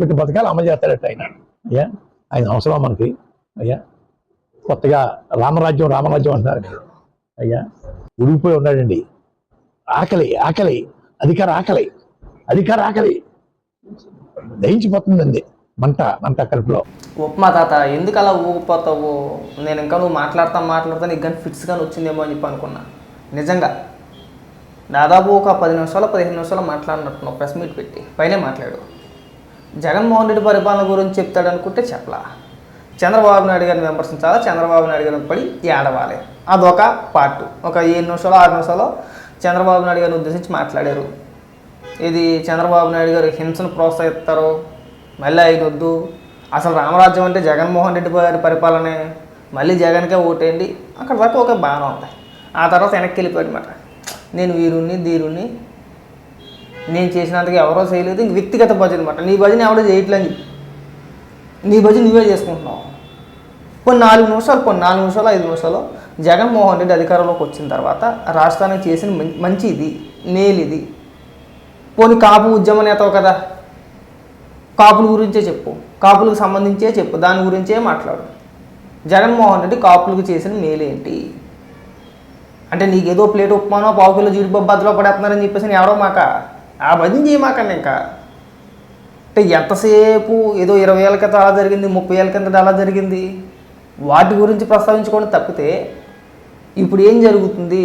పెట్టి పథకాలు అమలు చేస్తాడట ఆయన. అయ్యా ఆయన అవసరం మనకి. అయ్యా కొత్తగా రామరాజ్యం రామరాజ్యం అంటున్నారు అయ్యా ఉడిగిపోయి ఉన్నాడండి. ఆకలి ఆకలి. అధికార ఆకలి. అధికార ఆకలి. దహించిపోతుందండి మంట మంట కడుపులో. ఉప్మా తాత ఎందుకు అలా ఊగిపోతావు? నేను ఇంకా నువ్వు మాట్లాడతా మాట్లాడతా నీకు కానీ ఫిట్స్ వచ్చిందేమో అని చెప్పి అనుకున్నా. నిజంగా. దాదాపు ఒక పది నిమిషాలు పదిహేను నిమిషాలు మాట్లాడినట్టున్నావు ప్రెస్ మీట్ పెట్టి. పైనే మాట్లాడు. జగన్మోహన్ రెడ్డి పరిపాలన గురించి చెప్తాడు అనుకుంటే చెప్పలా. చంద్రబాబు నాయుడు గారిని విమర్శించాలా? చంద్రబాబు నాయుడు గారిని పడి ఏడవాలి. అదొక పార్ట్. ఒక ఏడు నిమిషాలు ఆరు నిమిషాలు చంద్రబాబు నాయుడు గారిని ఉద్దేశించి మాట్లాడారు. ఇది చంద్రబాబు నాయుడు గారు హింసను ప్రోత్సహిస్తారు. మళ్ళీ ఆయన వద్దు. అసలు రామరాజ్యం అంటే జగన్మోహన్ రెడ్డి గారి పరిపాలనే. మళ్ళీ జగన్కే ఓటేయండి. అక్కడ దాకా ఒక బాగానే ఉంది. ఆ తర్వాత వెనక్కి వెళ్ళిపోయాడు అనమాట నేను వీరుణ్ణి ధీరుణ్ణి నేను చేసినంతగా ఎవరో చేయలేదు ఇంక వ్యక్తిగత భజన అనమాట నీ భజన ఎవడో చేయట్లేదు నీ భజన నువ్వే చేసుకుంటున్నావు. కొన్ని నాలుగు నిమిషాలు కొన్ని నాలుగు నిమిషాలు ఐదు నిమిషాలు జగన్మోహన్ రెడ్డి అధికారంలోకి వచ్చిన తర్వాత రాష్ట్రానికి చేసిన మంచి ఇది మేలు ఇది పోనీ కాపు ఉద్యమ నేతవు కదా. కాపుల గురించే చెప్పు. కాపులకు సంబంధించే చెప్పు. దాని గురించే మాట్లాడు. జగన్మోహన్ రెడ్డి కాపులకు చేసిన మేలేంటి? అంటే నీకు ఏదో ప్లేట్ ఉప్మానో పావు కిలో జీడిపప్పు బద్దలో పడేస్తున్నారని చెప్పేసి నేను ఎవడో మాక? ఆ భజన చేయమాకండి ఇంకా. అంటే ఎంతసేపు ఏదో ఇరవై ఏళ్ళ క్రితం అలా జరిగింది ముప్పై ఏళ్ళ కింద అలా జరిగింది వాటి గురించి ప్రస్తావించుకోవడం తప్పితే ఇప్పుడు ఏం జరుగుతుంది?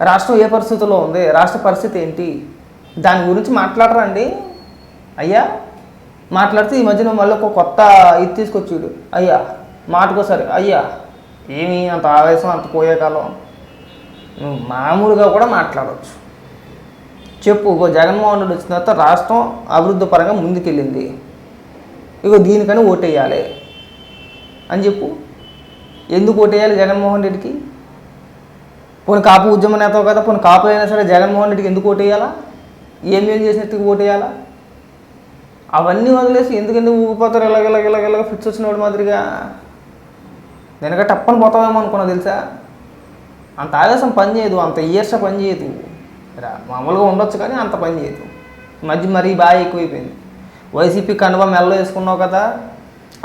రాష్ట్రం ఏ పరిస్థితిలో ఉంది? రాష్ట్ర పరిస్థితి ఏంటి? దాని గురించి మాట్లాడరండి అయ్యా మాట్లాడితే ఈ మధ్యన మళ్ళీ ఒక కొత్త ఇది తీసుకొచ్చాడు. అయ్యా మాటకోసారి అయ్యా ఏమి అంత ఆవేశం అంత పోయే కాలం నువ్వు మామూలుగా కూడా మాట్లాడవచ్చు చెప్పు ఇగో జగన్మోహన్ రెడ్డి వచ్చిన తర్వాత రాష్ట్రం అభివృద్ధి పరంగా ముందుకెళ్ళింది. ఇగో దీనికని ఓటేయాలి అని చెప్పు. ఎందుకు ఓటేయాలి జగన్మోహన్ రెడ్డికి? పోనీ కాపు ఉద్యమ నేత కదా పోనీ కాపు అయినా సరే జగన్మోహన్ రెడ్డికి ఎందుకు ఓటేయాలా? ఏమేం చేసినట్టుగా ఓటేయాలా? అవన్నీ వదిలేసి ఎందుకెందుకు ఊగిపోతారు ఇలాగ ఇలాగ ఇలాగ ఇలాగ ఫిట్స్ వచ్చినవాడు మాదిరిగా? వెనక టప్పని పోతావేమో అనుకున్నా తెలుసా? అంత ఆవేశం పని చేయదు అంత ఈర్ష పని చేయదు మామూలుగా ఉండొచ్చు కానీ అంత పని చేయదు మధ్య మరీ బాగా ఎక్కువైపోయింది. వైసీపీ కండువా మెల్ల వేసుకున్నావు కదా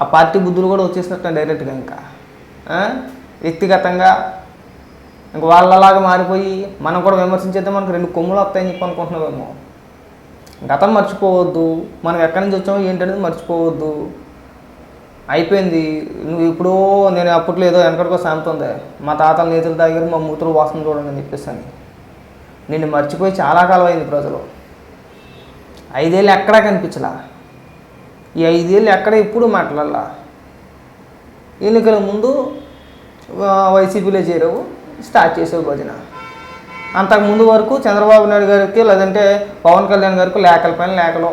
ఆ పార్టీ బుద్ధులు కూడా వచ్చేసినట్టు డైరెక్ట్గా ఇంకా. వ్యక్తిగతంగా ఇంక వాళ్ళలాగా మారిపోయి మనం కూడా విమర్శించేద్దాం మనకు రెండు కొమ్ములు వస్తాయని చెప్పి అనుకుంటున్నావేమో. గతం మర్చిపోవద్దు. మనం ఎక్కడి నుంచి వచ్చామో ఏంటనేది మర్చిపోవద్దు. అయిపోయింది. నువ్వు ఇప్పుడు నేను అప్పట్లో ఏదో వెనకడికో సామెత ఉంది మా తాతల నేతల దగ్గర మా మూతులు వాసన చూడండి అని చెప్పేసి అని. నిన్ను మర్చిపోయి చాలా కాలం అయింది ప్రజలు. ఐదేళ్ళు ఎక్కడా కనిపించలా? ఈ ఐదేళ్ళు ఎక్కడ ఎప్పుడు మాట్లాడాల? ఎన్నికల ముందు వైసీపీలో చేరావు స్టార్ట్ చేసావు భజన. అంతకుముందు వరకు చంద్రబాబు నాయుడు గారికి లేదంటే పవన్ కళ్యాణ్ గారికి లేఖల పైన లేఖలు.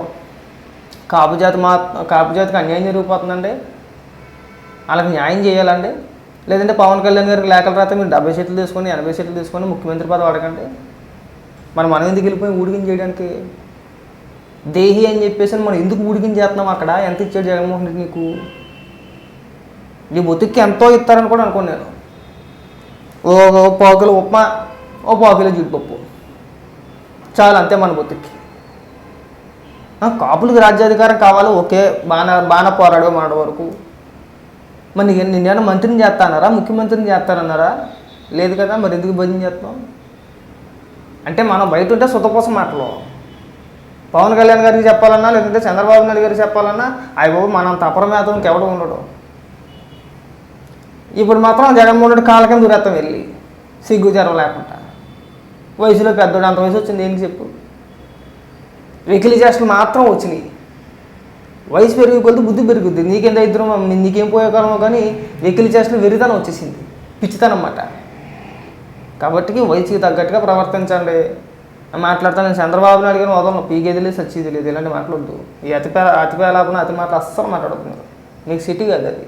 కాపు జాతి మా కాపు జాతికి అన్యాయం జరిగిపోతుందండి. వాళ్ళకి న్యాయం చేయాలండి. లేదంటే పవన్ కళ్యాణ్ గారికి లేఖలు రాత మీరు డెబ్బై సీట్లు తీసుకొని ఎనభై సీట్లు తీసుకొని ముఖ్యమంత్రి పదవి అడగండి. మనం మనం ఎందుకు వెళ్ళిపోయి ఊడికిని చేయడానికి దేహి అని చెప్పేసి మనం ఎందుకు ఊడికిని చేస్తున్నాం అక్కడ? ఎంత ఇచ్చాడు జగన్మోహన్ రెడ్డి నీకు? నీ బతుక్కి ఎంతో ఇస్తారని కూడా అనుకోను నేను. ఓ ఓ ఉప్మా ఓ పావుకిలో జీడిపప్పు. చాలు అంతే మన బతుక్కి. కాపులకి కాపులకు రాజ్యాధికారం కావాలి? ఓకే బాగా బాగా పోరాడు మన వరకు. మరి నిన్న మంత్రిని చేస్తానరా? ముఖ్యమంత్రిని చేస్తానన్నారా? లేదు కదా మరి ఎందుకు భజన చేస్తాం అంటే మనం బయట ఉంటే సుతపోసం మాటలు పవన్ కళ్యాణ్ గారికి చెప్పాలన్నా లేదంటే చంద్రబాబు నాయుడు గారికి చెప్పాలన్నా అవి బాబు మనం తపరమేతం ఇంకెవడం ఉండడు. ఇప్పుడు మాత్రం జగన్మోహన్ రెడ్డి కాళ్ళ కింద దూరేస్తాం వెళ్ళి. సిగ్గు జ్వరం లేకుండా. వయసులో పెద్దోడు అంత వయసు వచ్చింది ఏంటి చెప్పు? వెకిలి మాత్రం వచ్చినాయి. వయసు పెరిగి కొద్ది బుద్ధి పెరుగుద్ది. నీకేందో ఇద్దరు నీకేం పోయేకాలమో కానీ వెకిలి వెరితనం వచ్చేసింది. పిచ్చితనం అన్నమాట. కాబట్టి వయసుకి తగ్గట్టుగా ప్రవర్తించండి. మాట్లాడతాను నేను చంద్రబాబు నాయుడు గారిని వదలను. పీకేది లేదు సచ్చి లేదు ఇలాంటి మాట్లాడద్దు ఈ అతి పే అతి పేలాపన అతి మాటలు అస్సలు మాట్లాడుతున్నారు మీకు సిటీ కదా అది